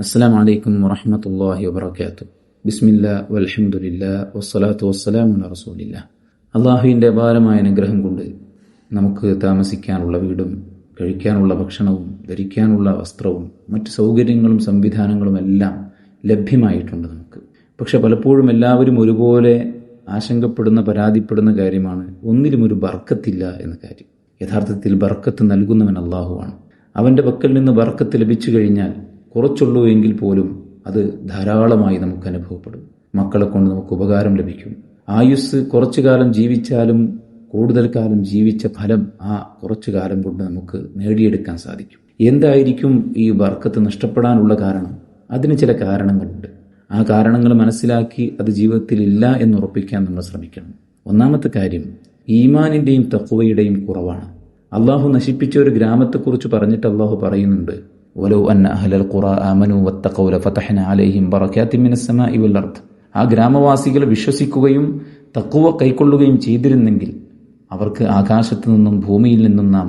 അസ്സാം വലൈക്കും വറഹമത്തല്ലാഹി വാത്തു ബിസ്മില്ല വലഹമുല്ല വസ്സലാത്തു വസ്സലാമുല റസൂലില്ല. അള്ളാഹുവിന്റെ അപാരമായ അനുഗ്രഹം കൊണ്ട് നമുക്ക് താമസിക്കാനുള്ള വീടും കഴിക്കാനുള്ള ഭക്ഷണവും ധരിക്കാനുള്ള വസ്ത്രവും മറ്റ് സൗകര്യങ്ങളും സംവിധാനങ്ങളും എല്ലാം ലഭ്യമായിട്ടുണ്ട് നമുക്ക്. പക്ഷെ പലപ്പോഴും എല്ലാവരും ഒരുപോലെ ആശങ്കപ്പെടുന്ന പരാതിപ്പെടുന്ന കാര്യമാണ് ഒന്നിലും ഒരു ബർക്കത്തില്ല എന്ന കാര്യം. യഥാർത്ഥത്തിൽ ബർക്കത്ത് നൽകുന്നവൻ അള്ളാഹുവാണ്. അവന്റെ പക്കൽ നിന്ന് ബർക്കത്ത് ലഭിച്ചു കഴിഞ്ഞാൽ കുറച്ചുള്ളൂ എങ്കിൽ പോലും അത് ധാരാളമായി നമുക്ക് അനുഭവപ്പെടും. മക്കളെ കൊണ്ട് നമുക്ക് ഉപകാരം ലഭിക്കും. ആയുസ് കുറച്ചു കാലം ജീവിച്ചാലും കൂടുതൽ കാലം ജീവിച്ച ഫലം ആ കുറച്ചു കാലം കൊണ്ട് നമുക്ക് നേടിയെടുക്കാൻ സാധിക്കും. എന്തായിരിക്കും ഈ വർക്കത്ത് നഷ്ടപ്പെടാനുള്ള കാരണം? അതിന് ചില കാരണങ്ങളുണ്ട്. ആ കാരണങ്ങൾ മനസ്സിലാക്കി അത് ജീവിതത്തിൽ ഇല്ല എന്ന് ഉറപ്പിക്കാൻ നമ്മൾ ശ്രമിക്കണം. ഒന്നാമത്തെ കാര്യം ഈമാനിന്റെയും തക്കുവയുടെയും കുറവാണ്. അള്ളാഹു നശിപ്പിച്ച ഒരു ഗ്രാമത്തെക്കുറിച്ച് പറഞ്ഞിട്ട് അള്ളാഹു പറയുന്നുണ്ട് ഒലോ അന്ന അഹ്ലൽ ഖുറ ആമനു വത്തഖൗല ഫതഹ്ന അലൈഹിം ബറകാത്തിൻ മിനസ് സമാഇ വൽ അർദ് ആ ഗ്രാമവാസികൾ വിശ്വസിക്കുകയും തക്കുവ കൈക്കൊള്ളുകയും ചെയ്തിരുന്നെങ്കിൽ അവർക്ക് ആകാശത്തു നിന്നും ഭൂമിയിൽ നിന്നും നാം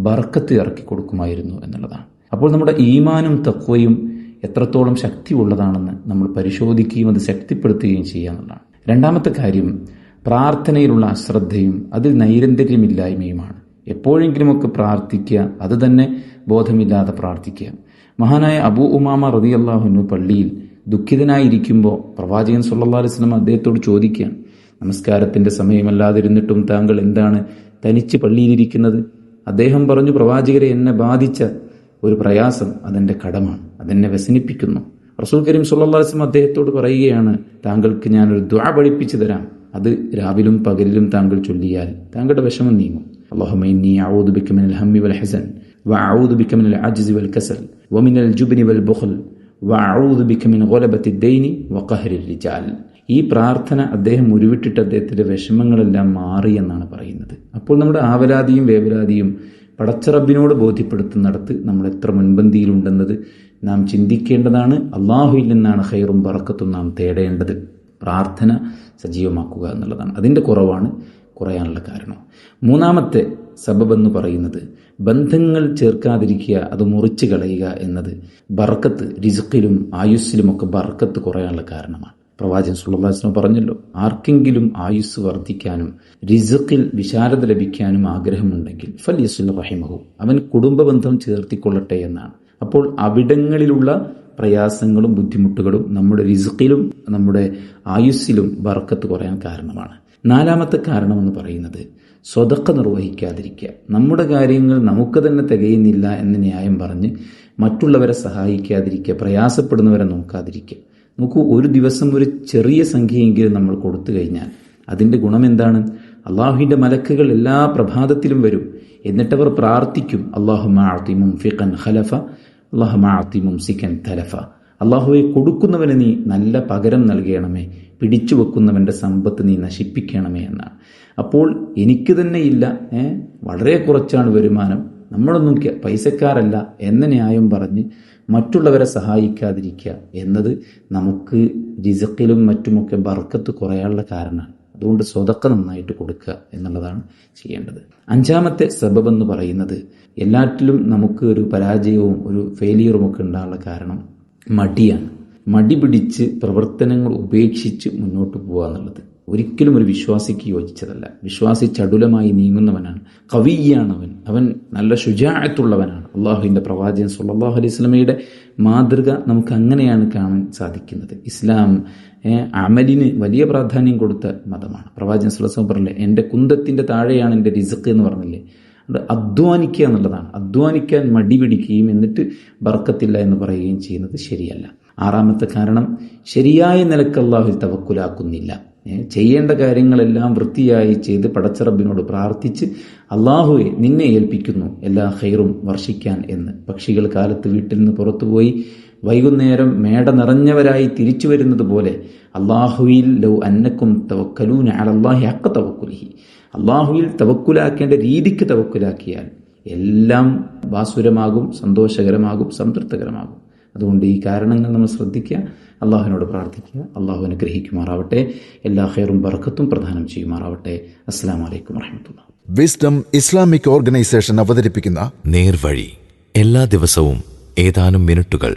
ബർക്കത്ത് ഇറക്കി കൊടുക്കുമായിരുന്നു എന്നുള്ളതാണ്. അപ്പോൾ നമ്മുടെ ഈമാനും തക്കുവയും എത്രത്തോളം ശക്തി ഉള്ളതാണെന്ന് നമ്മൾ പരിശോധിക്കുകയും അത് ശക്തിപ്പെടുത്തുകയും ചെയ്യാന്നുള്ളതാണ് രണ്ടാമത്തെ കാര്യം പ്രാർത്ഥനയിലുള്ള അശ്രദ്ധയും അതിൽ നൈരന്തര്യമില്ലായ്മയുമാണ് എപ്പോഴെങ്കിലുമൊക്കെ പ്രാർത്ഥിക്കുക. അത് തന്നെ ബോധമില്ലാതെ പ്രാർത്ഥിക്കുക. മഹാനായ അബൂ ഉമാമ റതി അള്ളാഹുനു പള്ളിയിൽ ദുഃഖിതനായിരിക്കുമ്പോൾ പ്രവാചകൻ സല്ലാ അലിസ്ലം അദ്ദേഹത്തോട് ചോദിക്കുകയാണ് നമസ്കാരത്തിന്റെ സമയമല്ലാതിരുന്നിട്ടും താങ്കൾ എന്താണ് തനിച്ച് പള്ളിയിലിരിക്കുന്നത്? അദ്ദേഹം പറഞ്ഞു പ്രവാചകരെ എന്നെ ബാധിച്ച ഒരു പ്രയാസം അതെന്റെ കടമാണ്. അതെന്നെ വ്യസനിപ്പിക്കുന്നു. റസൂൽ കരീം സുല്ലാ അലിസ്ലം അദ്ദേഹത്തോട് പറയുകയാണ് താങ്കൾക്ക് ഞാനൊരു ദ്വാ പഠിപ്പിച്ചു തരാം. അത് രാവിലും പകലിലും താങ്കൾ ചൊല്ലിയാൽ താങ്കളുടെ വിഷമം നീങ്ങും. اللهم إني أعوذ بك من الهم والحزن وأعوذ بك من العجز والكسل ومن الجبن والبخل وأعوذ بك من غلبة الدين وقهر الرجال ഈ പ്രാർത്ഥന അദ്ദേഹം ഉരുവിട്ടിട്ട് അദ്ദേഹത്തിന്റെ വിഷമങ്ങളെല്ലാം മാറി എന്നാണ് പറയുന്നത് അപ്പോൾ നമ്മുടെ ആവലാതിയും വേവലാതിയും പടച്ചറബിനോട് ബോധ്യപ്പെടുത്തുന്നിടത്ത് നമ്മൾ എത്ര മുൻപന്തിയിലുണ്ടെന്നത് നാം ചിന്തിക്കേണ്ടതാണ് അള്ളാഹുയിൽ നിന്നാണ് ഹൈറും പറക്കത്തും നാം തേടേണ്ടത് പ്രാർത്ഥന സജീവമാക്കുക എന്നുള്ളതാണ് അതിൻ്റെ കുറവാണ് കുറയാനുള്ള കാരണം. മൂന്നാമത്തെ സബബെന്ന് പറയുന്നത് ബന്ധങ്ങൾ ചേർക്കാതിരിക്കുക അത് മുറിച്ച് കളയുക എന്നത് ബർക്കത്ത് രിസുക്കിലും ആയുസ്സിലുമൊക്കെ ബർക്കത്ത് കുറയാനുള്ള കാരണമാണ്. പ്രവാചകൻ സുല്ലാസ്ലം പറഞ്ഞല്ലോ ആർക്കെങ്കിലും ആയുസ് വർദ്ധിക്കാനും റിസുക്കിൽ വിശാലത ലഭിക്കാനും ആഗ്രഹമുണ്ടെങ്കിൽ ഫലിയസുൽ യസുൽ റഹിമഹു അവൻ കുടുംബബന്ധം ചേർത്തിക്കൊള്ളട്ടെ എന്നാണ്. അപ്പോൾ അവിടങ്ങളിലുള്ള പ്രയാസങ്ങളും ബുദ്ധിമുട്ടുകളും നമ്മുടെ റിസുക്കിലും നമ്മുടെ ആയുസ്സിലും ബർക്കത്ത് കുറയാൻ കാരണമാണ്. നാലാമത്തെ കാരണമെന്ന് പറയുന്നത് സ്വതക്ക നിർവഹിക്കാതിരിക്കുക. നമ്മുടെ കാര്യങ്ങൾ നമുക്ക് തന്നെ തികയുന്നില്ല എന്ന് ന്യായം പറഞ്ഞ് മറ്റുള്ളവരെ സഹായിക്കാതിരിക്കുക പ്രയാസപ്പെടുന്നവരെ നോക്കാതിരിക്കുക. നമുക്ക് ഒരു ദിവസം ഒരു ചെറിയ സംഖ്യയെങ്കിലും നമ്മൾ കൊടുത്തു കഴിഞ്ഞാൽ അതിന്റെ ഗുണം എന്താണ്? അള്ളാഹുവിന്റെ മലക്കുകൾ എല്ലാ പ്രഭാതത്തിലും വരും. എന്നിട്ടവർ പ്രാർത്ഥിക്കും അള്ളാഹു അള്ളാഹുമാത്തിമും ഫിഖൻ ഖലഫ അള്ളാഹുമാത്തിമും സിഖൻ തലഫ. അള്ളാഹുവെ കൊടുക്കുന്നവന് നീ നല്ല പകരം നൽകണമേ. പിടിച്ചു വെക്കുന്നവന്റെ സമ്പത്ത് നീ നശിപ്പിക്കണമേ എന്നാണ്. അപ്പോൾ എനിക്ക് തന്നെ ഇല്ല വളരെ കുറച്ചാണ് വരുമാനം. നമ്മളൊന്നും പൈസക്കാരല്ല എന്ന ന്യായം പറഞ്ഞ് മറ്റുള്ളവരെ സഹായിക്കാതിരിക്കുക എന്നത് നമുക്ക് രിസക്കിലും മറ്റുമൊക്കെ ബർക്കത്ത് കുറയാനുള്ള കാരണമാണ്. അതുകൊണ്ട് സ്വതക്ക നന്നായിട്ട് കൊടുക്കുക എന്നുള്ളതാണ് ചെയ്യേണ്ടത്. അഞ്ചാമത്തെ സബബ് എന്ന് പറയുന്നത് എല്ലാറ്റിലും നമുക്ക് ഒരു പരാജയവും ഒരു ഫെയിലിയറും ഒക്കെ ഉണ്ടാകാനുള്ള കാരണം മടിയാണ്. മടി പിടിച്ച് പ്രവർത്തനങ്ങൾ ഉപേക്ഷിച്ച് മുന്നോട്ട് പോകുക എന്നുള്ളത്. ഒരിക്കലും ഒരു വിശ്വാസിക്ക് യോജിച്ചതല്ല. വിശ്വാസി ചടുലമായി നീങ്ങുന്നവനാണ്. കവിയാണ് അവൻ അവൻ നല്ല ശുചായത്തുള്ളവനാണ്. അള്ളാഹുവിന്റെ പ്രവാചകൻ സുല്ലാഹു അലൈഹി സ്വലമയുടെ മാതൃക നമുക്ക് അങ്ങനെയാണ് കാണാൻ സാധിക്കുന്നത്. ഇസ്ലാം അമലിന് വലിയ പ്രാധാന്യം കൊടുത്ത മതമാണ്. പ്രവാചകൻ സുലസം പറഞ്ഞില്ലേ എന്റെ കുന്തത്തിന്റെ താഴെയാണ് എന്റെ റിസക്ക് എന്ന് പറഞ്ഞില്ലേ? അധ്വാനിക്കുക എന്നുള്ളതാണ്. അധ്വാനിക്കാൻ മടി പിടിക്കുകയും എന്നിട്ട് ബർക്കത്തില്ല എന്ന് പറയുകയും ചെയ്യുന്നത് ശരിയല്ല. ആറാമത്തെ കാരണം ശരിയായ നിലയ്ക്ക് അള്ളാഹുൽ തവക്കുലാക്കുന്നില്ല. ചെയ്യേണ്ട കാര്യങ്ങളെല്ലാം വൃത്തിയായി ചെയ്ത് പടച്ചറബിനോട് പ്രാർത്ഥിച്ച് അള്ളാഹുവെ നിന്നെ ഏൽപ്പിക്കുന്നു എല്ലാ ഹൈറും വർഷിക്കാൻ എന്ന്. പക്ഷികൾ കാലത്ത് വീട്ടിൽ നിന്ന് പുറത്തുപോയി വൈകുന്നേരം മേട നിറഞ്ഞവരായി തിരിച്ചു വരുന്നത് പോലെ അള്ളാഹുയിൽ ലൗ അന്നക്കും തവക്കലൂന അലല്ലാഹി അക്ക തവക്കുലിഹി. അള്ളാഹുയിൽ തവക്കുലാക്കേണ്ട രീതിക്ക് തവക്കുലാക്കിയാൽ എല്ലാം ബാസുരമാകും സന്തോഷകരമാകും സംതൃപ്തകരമാകും. അതുകൊണ്ട് ഈ കാരണങ്ങൾ നമ്മൾ ശ്രദ്ധിക്കുക അള്ളാഹുവിനോട് പ്രാർത്ഥിക്കുക. അള്ളാഹു അനുഗ്രഹിക്കുമാറാവട്ടെ. എല്ലാ ഹെയറും ബർക്കത്തും പ്രദാനം ചെയ്യുമാറാവട്ടെ. അസ്സാം വലൈക്കും വറഹമുല്ല വിസ്ഡം ഇസ്ലാമിക് ഓർഗനൈസേഷൻ അവതരിപ്പിക്കുന്ന നേർവഴി. എല്ലാ ദിവസവും ഏതാനും മിനിറ്റുകൾ